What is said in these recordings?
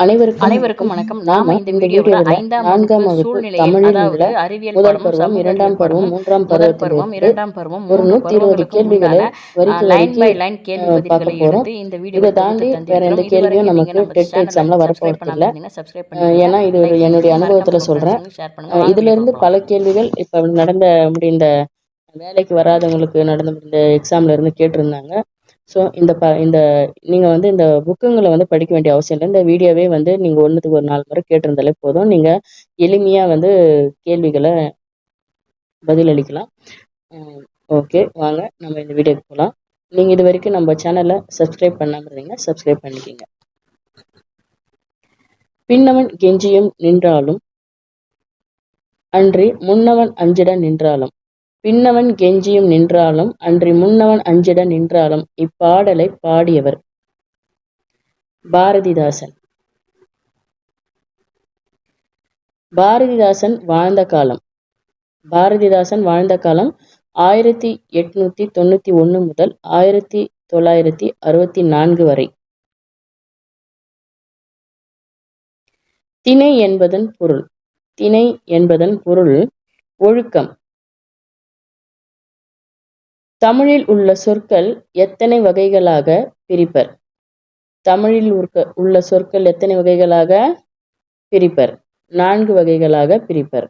அனைவருக்கும் அனைவருக்கும் வணக்கம். நாம இந்த வீடியோவில் ஐந்தாம் நான்காம் அதாவது உள்ள அறிவியல் முதல் பருவம் இரண்டாம் பருவம் மூன்றாம் பருவம் இரண்டாம் பருவம் ஒரு நூத்தி இருபது கேள்விகளை லைன் பை லைன் கேள்வி போறோம். எடுத்து இந்த இதை வீடியோவை தாண்டி வேற எந்த கேள்வியும் நமக்கு டெட் எக்ஸாம்ல வரப்போறது இல்ல ஏன்னா இது என்னுடைய அனுபவத்துல சொல்றேன். இதுல வீடியோ இருந்து பல கேள்விகள் இப்ப நடந்த முடிந்த வேலைக்கு வராதவங்களுக்கு நடந்த முடிந்த எக்ஸாம்ல இருந்து கேட்டிருந்தாங்க. ஸோ இந்த ப இந்த நீங்கள் வந்து இந்த புக்குங்களை வந்து படிக்க வேண்டிய அவசியம் இல்லை. இந்த வீடியோவே வந்து நீங்கள் ஒன்றுத்துக்கு ஒரு நாலு முறை கேட்டிருந்தாலே போதும். நீங்கள் எளிமையாக வந்து கேள்விகளை பதிலளிக்கலாம். ஓகே. வாங்க நம்ம இந்த வீடியோக்கு போகலாம். நீங்கள் இது வரைக்கும் நம்ம சேனலை சப்ஸ்கிரைப் பண்ணாமல் இருந்தீங்கன்னா சப்ஸ்கிரைப் பண்ணிக்கிங்க. பின்னவன் கெஞ்சியும் நின்றாலும் அன்றி முன்னவன் அஞ்சிட நின்றாலும் பின்னவன் கெஞ்சியும் நின்றாலும் அன்றி முன்னவன் அஞ்சிட நின்றாலும் இப்பாடலை பாடியவர் பாரதிதாசன். பாரதிதாசன் வாழ்ந்த காலம். பாரதிதாசன் வாழ்ந்த காலம் ஆயிரத்தி எட்நூத்தி தொண்ணூத்தி ஒண்ணு முதல் ஆயிரத்தி தொள்ளாயிரத்தி அறுபத்தி நான்கு வரை. திணை என்பதன் பொருள். திணை என்பதன் பொருள் ஒழுக்கம். தமிழில் உள்ள சொற்கள் எத்தனை வகைகளாக பிரிப்பர்? தமிழில் உற்க- உள்ள சொற்கள் எத்தனை வகைகளாக பிரிப்பர்? நான்கு வகைகளாக பிரிப்பர்.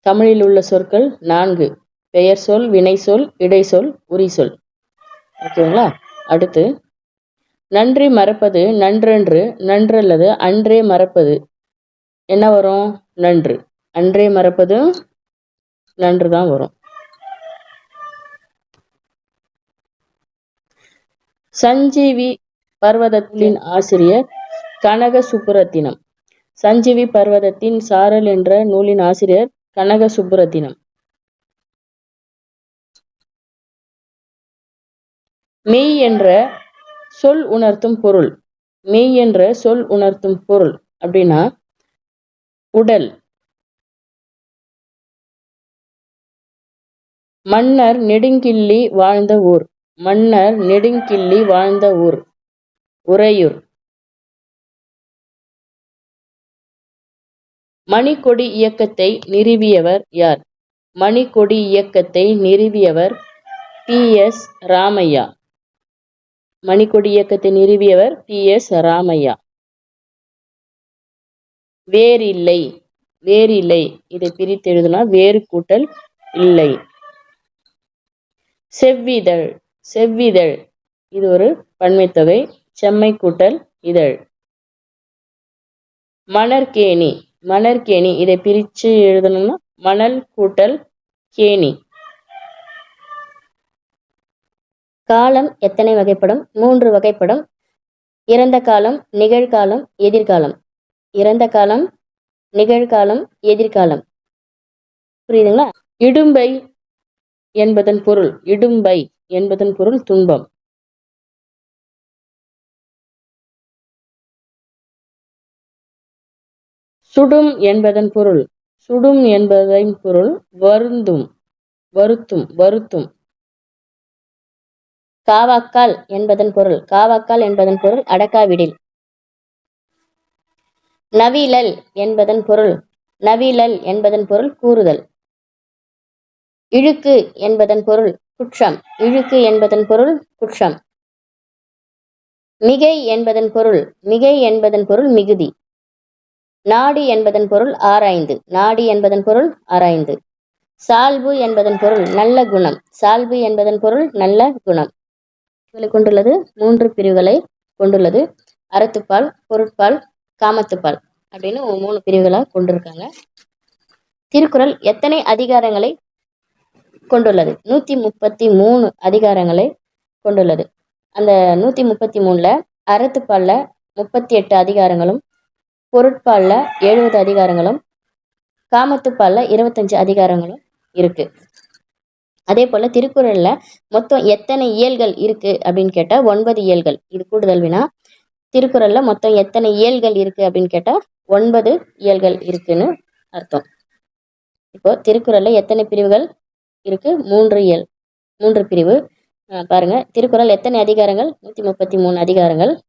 தமிழில் உள்ள சொற்கள் நான்கு. பெயர் சொல் வினை சொல் இடைச்சொல் உரிசொல் ஓகேங்களா அடுத்து நன்றி மறப்பது நன்றன்று நன்றல்லது அன்றே மறப்பது. என்ன வரும்? நன்று. அன்றே மறப்பது நன்று தான் வரும். சஞ்சீவி பர்வதத்தின் ஆசிரியர் கனக சுப்புரத்தினம் சஞ்சீவி பர்வதத்தின் சாரல் என்ற நூலின் ஆசிரியர் கனக சுப்புரத்தினம் மெய் என்ற சொல் உணர்த்தும் பொருள். மெய் என்ற சொல் உணர்த்தும் பொருள் அப்படின்னா உடல். மன்னர் நெடுங்கிள்ளி வாழ்ந்த ஊர். மன்னர் நெடுங்கிள்ளி வாழ்ந்த ஊர் உறையூர். மணிக்கொடி இயக்கத்தை நிறுவியவர் யார்? மணிக்கொடி இயக்கத்தை நிறுவியவர் டி எஸ். ராமையா. மணிக்கொடி இயக்கத்தை நிறுவியவர் டி எஸ். ராமையா. வேறில்லை வேறில்லை. இதை பிரித்து எழுதுனா வேறு கூட்டல் இல்லை. செவ்விதழ். செவ்விதழ். இது ஒரு பன்மைத்தொகை. செம்மை கூட்டல் இதழ். மணற்கேணி. மணற்கேணி. இதை பிரிச்சு எழுதணும்னா மணல் கூட்டல் கேணி. காலம் எத்தனை வகைப்படும்? மூன்று வகைப்படும். இறந்த காலம் நிகழ்காலம் எதிர்காலம். இறந்த காலம் நிகழ்காலம் எதிர்காலம். புரியுதுங்களா? இடும்பை என்பதன் பொருள் இடும்பை. என்பதன் பொருள் துன்பம். சுடும் என்பதன் பொருள் சுடும் என்பதன் பொருள் வருந்தும் வருத்தும் வருத்தும். காவாக்கால் என்பதன் பொருள் காவாக்கால் என்பதன் பொருள் அடக்காவிடில். நவிலல் என்பதன் பொருள் நவிலல் என்பதன் பொருள் கூறுதல். இழுக்கு என்பதன் பொருள் குற்றம். இழுக்கு என்பதன் பொருள் குற்றம். மிகை என்பதன் பொருள் மிகை என்பதன் பொருள் மிகுதி. நாடி என்பதன் பொருள் ஆராய்ந்து நாடி என்பதன் பொருள் ஆராய்ந்து. சால்பு என்பதன் பொருள் நல்ல குணம் சால்பு என்பதன் பொருள் நல்ல குணம். கொண்டுள்ளது மூன்று பிரிவுகளை கொண்டுள்ளது. அறத்துப்பால் பொருட்பால் காமத்துப்பால் அப்படின்னு மூணு பிரிவுகளாக கொண்டிருக்காங்க. திருக்குறள் எத்தனை அதிகாரங்களை கொண்டுள்ளது. நூத்தி முப்பத்தி மூணு அதிகாரங்களை கொண்டுள்ளது. அந்த நூத்தி முப்பத்தி மூணுல அறத்துப்பால்ல முப்பத்தி எட்டு அதிகாரங்களும் பொருட்பால்ல எழுபது அதிகாரங்களும் காமத்துப்பால்ல இருபத்தஞ்சு அதிகாரங்களும் இருக்கு. அதே போல திருக்குறள்ல மொத்தம் எத்தனை இயல்கள் இருக்கு அப்படின்னு கேட்டா ஒன்பது இயல்கள். இது கூடுதல் வினா. திருக்குறள்ல மொத்தம் எத்தனை இயல்கள் இருக்கு அப்படின்னு கேட்டா ஒன்பது இயல்கள் இருக்குன்னு அர்த்தம். இப்போ திருக்குறள்ல எத்தனை பிரிவுகள்? இருக்கு. மூன்று இயல் மூன்று பிரிவு. பாருங்க. திருக்குறள் எத்தனை அதிகாரங்கள்? நூத்தி முப்பத்தி மூணு அதிகாரங்கள்.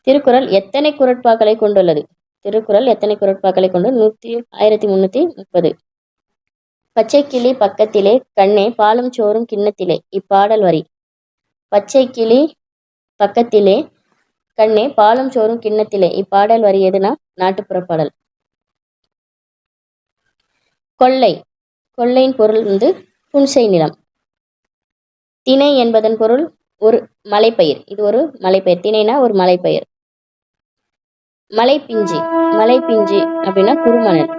திருக்குறள் எத்தனை குரட்பாக்களை கொண்டுள்ளது? திருக்குறள் எத்தனை குரட்பாக்களை கொண்டு நூத்தி ஆயிரத்தி முன்னூத்தி முப்பது. பச்சை கிளி பக்கத்திலே கண்ணே பாலும் சோறும் கிண்ணத்திலே இப்பாடல் வரி. பச்சை கிளி பக்கத்திலே கண்ணே பாலும் சோறும் கிண்ணத்திலே இப்பாடல் வரி எதுனா? நாட்டுப்புற பாடல். கொள்ளை. கொள்ளையின் பொருள் வந்து புன்சை நிலம். திணை என்பதன் பொருள் ஒரு மலைப்பயிர். இது ஒரு மலைப்பயிர். திணைனா ஒரு மலைப்பயிர். மலைப்பிஞ்சி. மலைப்பிஞ்சி அப்படின்னா குறுமணல்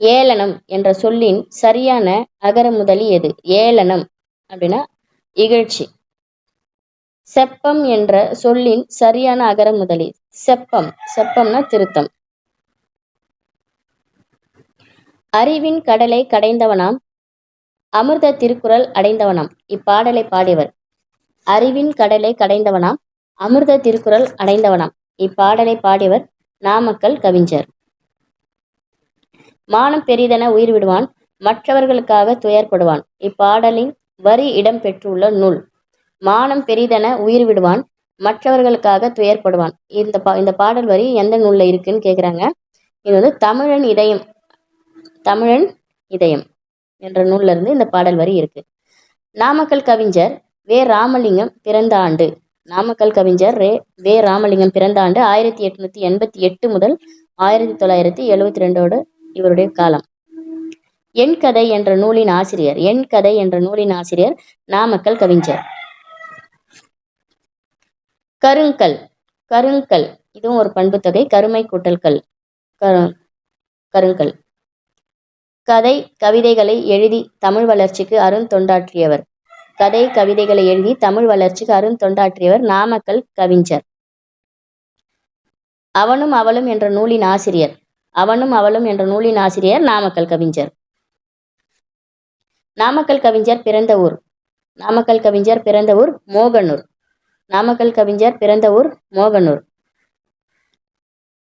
ஏளனம் என்ற சொல்லின் சரியான அகர முதலி எது? ஏளனம் அப்படின்னா இகழ்ச்சி. செப்பம் என்ற சொல்லின் சரியான அகரமுதலி செப்பம். செப்பம்னா திருத்தம். அறிவின் கடலை கடைந்தவனாம் அமிர்த திருக்குறள் அடைந்தவனாம். இப்பாடலை பாடியவர். அறிவின் கடலை கடைந்தவனாம் அமிர்த திருக்குறள் அடைந்தவனாம். இப்பாடலை பாடியவர் நாமக்கல் கவிஞர். மானம் பெரிதென உயிர் விடுவான் மற்றவர்களுக்காக துயர்படுவான். இப்பாடலின் வரி இடம் பெற்றுள்ள நூல். மானம் பெரிதென உயிர் விடுவான் மற்றவர்களுக்காக துயர்படுவான். இந்த பா இந்த பாடல் வரி எந்த நூல்ல இருக்குன்னு கேக்குறாங்க? இது வந்து தமிழன் இதயம் தமிழன் இதயம் என்ற நூல்ல இருந்து இந்த பாடல் வரி இருக்கு. நாமக்கல் கவிஞர் வே. ராமலிங்கம் பிறந்த ஆண்டு. நாமக்கல் கவிஞர் ரே. வே. ராமலிங்கம் பிறந்த ஆண்டு ஆயிரத்தி எட்நூத்தி எண்பத்தி எட்டு முதல் ஆயிரத்தி தொள்ளாயிரத்தி எழுவத்தி ரெண்டோடு இவருடைய காலம். என் கதை என்ற நூலின் ஆசிரியர் என் கதை என்ற நூலின் ஆசிரியர் நாமக்கல் கவிஞர். கருங்கல் கருங்கல். இதுவும் ஒரு பண்புத்தொகை கருமை கூட்டல்கள் கரு கருங்கல். கதை கவிதைகளை எழுதி தமிழ் வளர்ச்சிக்கு அருந்தொண்டாற்றியவர் கதை கவிதைகளை எழுதி தமிழ் வளர்ச்சிக்கு அருந்தொண்டாற்றியவர் நாமக்கல் கவிஞர். அவனும் அவளும் என்ற நூலின் ஆசிரியர். அவனும் அவளும் என்ற நூலின் ஆசிரியர் நாமக்கல் கவிஞர். நாமக்கல் கவிஞர் பிறந்த ஊர். நாமக்கல் கவிஞர் பிறந்த ஊர் மோகனூர். நாமக்கல் கவிஞர் பிறந்த ஊர் மோகனூர்.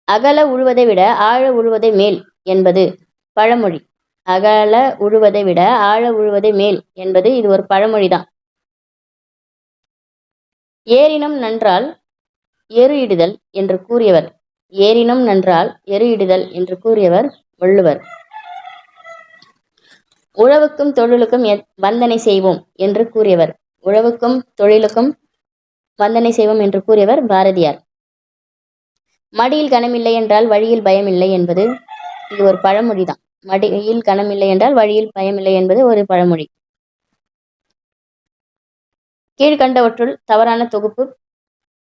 அகல உழுவதை விட ஆழ உழுவதை மேல் என்பது பழமொழி. அகல உழுவதை விட ஆழ உழுவதை மேல் என்பது இது ஒரு பழமொழிதான். ஏரினம் நன்றால் எரு இடுதல் என்று கூறியவர். ஏரினம் நன்றால் எரு இடுதல் என்று கூறியவர் வள்ளுவர். உழவுக்கும் தொழிலுக்கும் எத்- வந்தனை செய்வோம் என்று கூறியவர். உழவுக்கும் தொழிலுக்கும் வந்தனை செய்வோம் என்று கூறியவர் பாரதியார். மடியில் கனமில்லை என்றால் வழியில் பயமில்லை என்பது இது ஒரு பழமொழிதான். மடியில் கனமில்லை என்றால் வழியில் பயமில்லை என்பது ஒரு பழமொழி. கீழ்கண்டவற்றுள் தவறான தொகுப்பு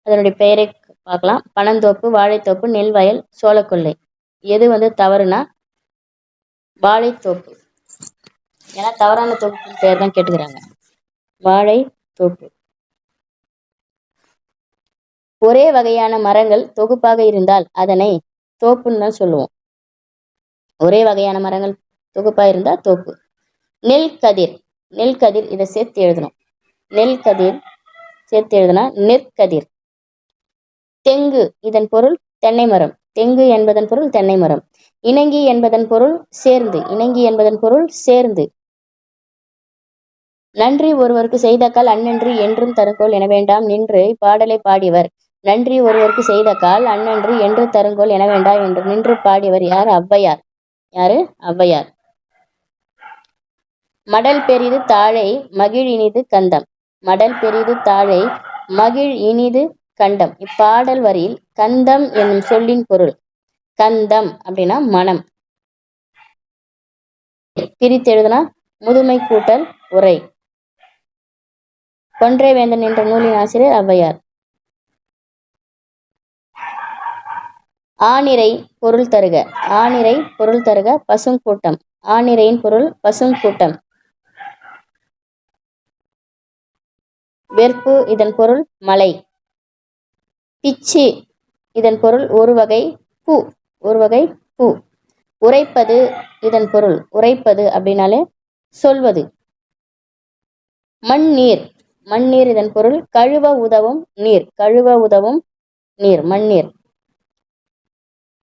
அதனுடைய பெயரை பார்க்கலாம். பனந்தோப்பு வாழைத்தோப்பு நெல் வயல் சோளக்கொள்ளை எது வந்து தவறுனா வாழைத்தோப்பு. ஏன்னா தவறான தொகுப்பு பெயர் தான் கேட்டுக்கிறாங்க. வாழைத்தோப்பு. ஒரே வகையான மரங்கள் தொகுப்பாக இருந்தால் அதனை தோப்புன்னு தான் சொல்லுவோம். ஒரே வகையான மரங்கள் தொகுப்பா இருந்தா தோப்பு நெல் கதிர். நெல் கதிர் இதை சேர்த்து எழுதணும். நெல் கதிர் சேர்த்து எழுதுனா நெற்கதிர் தெங்கு இதன் பொருள் தென்னை மரம். தெங்கு என்பதன் பொருள் தென்னை மரம். இணங்கி என்பதன் பொருள் சேர்ந்து. இணங்கி என்பதன் பொருள் சேர்ந்து. நன்றி ஒருவருக்கு செய்தக்கால் அன்னன்றி என்றும் தருங்கோல் என வேண்டாம். நின்று பாடலை பாடியவர். நன்றி ஒருவருக்கு செய்த கால் என்று தருங்கோல் என வேண்டாம் என்று நின்று பாடியவர் யார்? ஔவையார். யாரு? ஔவையார். மடல் பெரிது தாழை மகிழ் இனிது கந்தம். மடல் பெரிது தாழை மகிழ் இனிது கண்டம். இப்பாடல் வரியில் கந்தம் என்னும் சொல்லின் பொருள். கந்தம் அப்படின்னா மனம். பிரித்தெழுதுனா முதுமை கூட்டல் உரை. கொன்றை வேந்தன் என்ற நூலின் ஆசிரியர் ஔவையார். ஆனிறை பொருள் தருக. ஆனிறை பொருள் தருக பசுங்கூட்டம் ஆனிரையின் பொருள் பசுங்கூட்டம் வெறுப்பு இதன் பொருள் மலை. பிச்சு இதன் பொருள் ஒரு வகை பூ. ஒரு வகை பூ. உரைப்பது இதன் பொருள். உரைப்பது அப்படின்னாலே சொல்வது. மண் மண்ணீர். மண்ணீர் இதன் பொருள் கழுவ உதவும் நீர். கழுவ உதவும் நீர். மண்ணீர்.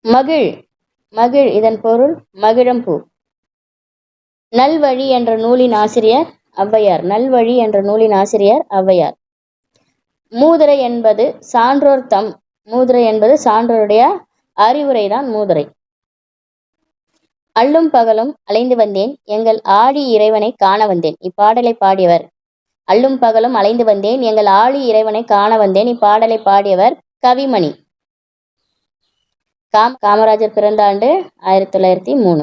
மகிழ். மகிழ் இதன் பொருள் மகிழம்பூ. நல்வழி என்ற நூலின் ஆசிரியர் ஔவையார். நல்வழி என்ற நூலின் ஆசிரியர் ஔவையார். மூதுரை என்பது சான்றோர் தம். மூதுரை என்பது சான்றோருடைய அறிவுரை தான் மூதுரை. அள்ளும் பகலும் அலைந்து வந்தேன். எங்கள் ஆழி இறைவனை காண வந்தேன். இப்பாடலை பாடியவர். அள்ளும் பகலும் அலைந்து வந்தேன். எங்கள் ஆழி இறைவனை காண வந்தேன். இப்பாடலை பாடியவர் கவிமணி. காம் காமராஜர் பிறந்த ஆண்டு ஆயிரத்தி தொள்ளாயிரத்தி மூணு.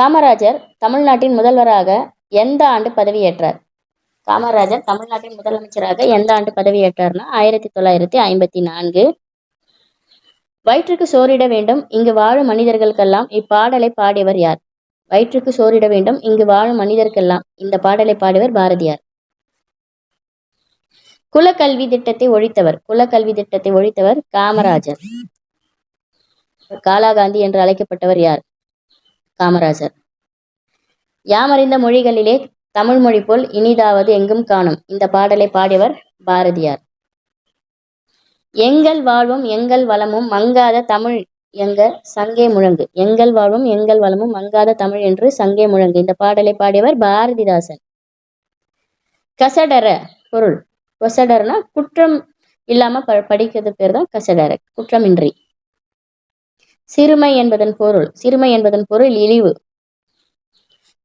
காமராஜர் தமிழ்நாட்டின் முதல்வராக எந்த ஆண்டு பதவியேற்றார்? காமராஜர் தமிழ்நாட்டின் முதலமைச்சராக எந்த ஆண்டு பதவியேற்றார்னா ஆயிரத்தி தொள்ளாயிரத்தி ஐம்பத்தி நான்கு. வயிற்றுக்கு சோறிட வேண்டும் இங்கு வாழும் மனிதர்களுக்கெல்லாம் இப்பாடலை பாடியவர் யார்? வயிற்றுக்கு சோறிட வேண்டும் இங்கு வாழும் மனிதர்க்கெல்லாம் இந்த பாடலை பாடியவர் பாரதியார். குலக்கல்வி திட்டத்தை ஒழித்தவர். குலக்கல்வி திட்டத்தை ஒழித்தவர் காமராஜர். காலாகாந்தி என்று அழைக்கப்பட்டவர் யார்? காமராஜர். யாமறிந்த மொழிகளிலே தமிழ் மொழி போல் இனிதாவது எங்கும் காணும். இந்த பாடலை பாடியவர் பாரதியார். எங்கள் வாழ்வும் எங்கள் வளமும் மங்காத தமிழ் எங்க சங்கே முழங்கு. எங்கள் வாழ்வும் எங்கள் வளமும் மங்காத தமிழ் என்று சங்கே முழங்கு. இந்த பாடலை பாடியவர் பாரதிதாசன். கசடர பொருள். கொசடர்னா குற்றம் இல்லாம ப படிக்கிறது பேர் தான் கசடர குற்றமின்றி. சிறுமை என்பதன் பொருள் சிறுமை என்பதன் பொருள் இழிவு.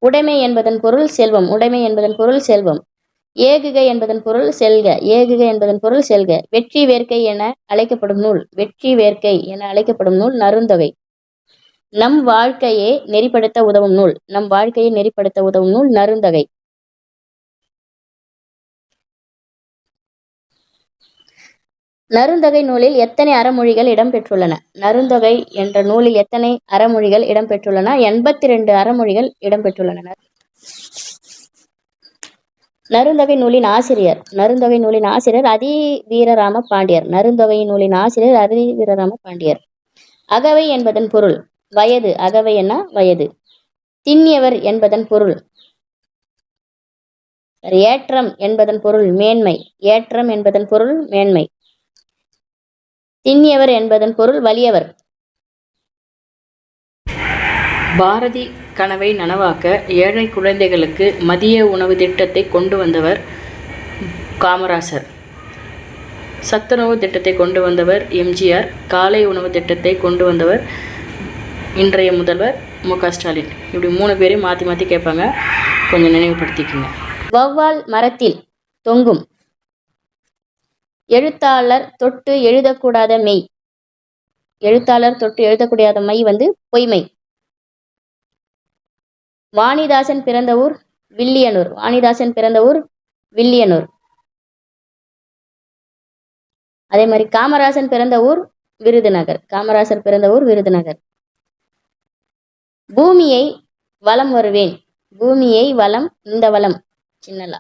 உடைமை என்பதன் பொருள் செல்வம் உடைமை என்பதன் பொருள் செல்வம். ஏகுக என்பதன் பொருள் செல்க ஏகுக என்பதன் பொருள் செல்க. வெற்றி வேர்க்கை என அழைக்கப்படும் நூல் வெற்றி வேர்க்கை என அழைக்கப்படும் நூல் நருந்தொகை நம் வாழ்க்கையை நெறிப்படுத்த உதவும் நூல் நம் வாழ்க்கையை நெறிப்படுத்த உதவும் நூல் நருந்தகை நருந்தகை நூலில் எத்தனை அறமொழிகள் இடம்பெற்றுள்ளன? நருந்தொகை என்ற நூலில் எத்தனை அறமொழிகள் இடம்பெற்றுள்ளன? எண்பத்தி ரெண்டு அறமொழிகள் இடம்பெற்றுள்ளன. நருந்தொகை நூலின் ஆசிரியர். நருந்தொகை நூலின் ஆசிரியர் அதி வீரராம பாண்டியர். நருந்தகை நூலின் ஆசிரியர் அதி வீரராம பாண்டியர். அகவை என்பதன் பொருள் வயது. அகவை என்ன? வயது. திண்ணியவர் என்பதன் பொருள் ஏற்றம் என்பதன் பொருள் மேன்மை. ஏற்றம் என்பதன் பொருள் மேன்மை. திண்ணியவர் என்பதன் பொருள் வலியவர். பாரதி கனவை நனவாக்க ஏழை குழந்தைகளுக்கு மதிய உணவு திட்டத்தை கொண்டு வந்தவர் காமராசர். சத்துணவு திட்டத்தை கொண்டு வந்தவர் எம்ஜிஆர். காலை உணவு திட்டத்தை கொண்டு வந்தவர் இன்றைய முதல்வர் மு க ஸ்டாலின். இப்படி மூணு பேரையும் மாற்றி மாற்றி கேட்பாங்க. கொஞ்சம் நினைவுபடுத்திக்கோங்க. வௌவால் மரத்தில் தொங்கும் எழுத்தாளர் தொட்டு எழுதக்கூடாத மெய். எழுத்தாளர் தொட்டு எழுதக்கூடாத மை வந்து பொய்மை. வாணிதாசன் பிறந்த ஊர் வில்லியனூர். வாணிதாசன் பிறந்த ஊர் வில்லியனூர். அதே மாதிரி காமராசன் பிறந்த ஊர் விருதுநகர். காமராசர் பிறந்த ஊர் விருதுநகர். பூமியை வலம் வருவேன். பூமியை வலம் இந்த வலம் சின்னலா.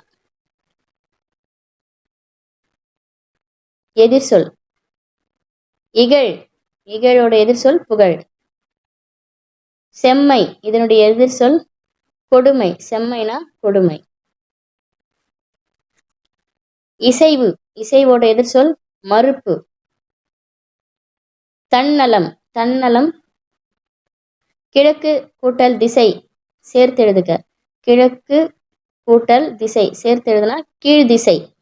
எதிர்சொல் இகழ். இகழோட எதிர்சொல் புகழ். செம்மை. இதனுடைய எதிர்சொல் கொடுமை. செம்மைனா கொடுமை. இசைவு. இசைவோட எதிர்சொல் மறுப்பு. தன்னலம். தன்னலம். கிழக்கு கூட்டல் திசை. சேர்த்தெழுதுக கிழக்கு கூட்டல் திசை. சேர்த்தெழுதுனா கீழ் திசை.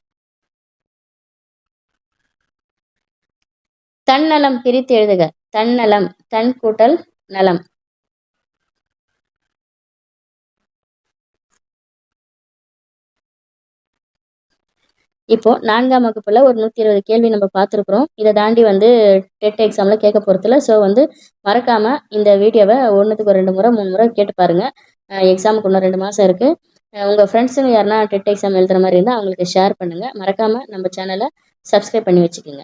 தன்னலம் பிரித்து எழுதுக. தன்னலம் தன் கூட்டல் நலம். இப்போ நான்காம் வகுப்புல ஒரு நூத்தி இருபது கேள்வி நம்ம பார்த்துருக்குறோம். இதை தாண்டி வந்து டெட் எக்ஸாம்ல கேட்க போறதில்ல ஸோ வந்து மறக்காம இந்த வீடியோவை ஒன்றுத்துக்கு ஒரு ரெண்டு முறை மூணு முறை கேட்டு பாருங்க. எக்ஸாமுக்கு இன்னும் ரெண்டு மாசம் இருக்கு. உங்கள் உங்க ஃப்ரெண்ட்ஸுங்க யாருன்னா டெட் எக்ஸாம் எழுதுற மாதிரி இருந்தால் அவங்களுக்கு ஷேர் பண்ணுங்க. மறக்காம நம்ம சேனலை சப்ஸ்கிரைப் பண்ணி வச்சுக்கோங்க.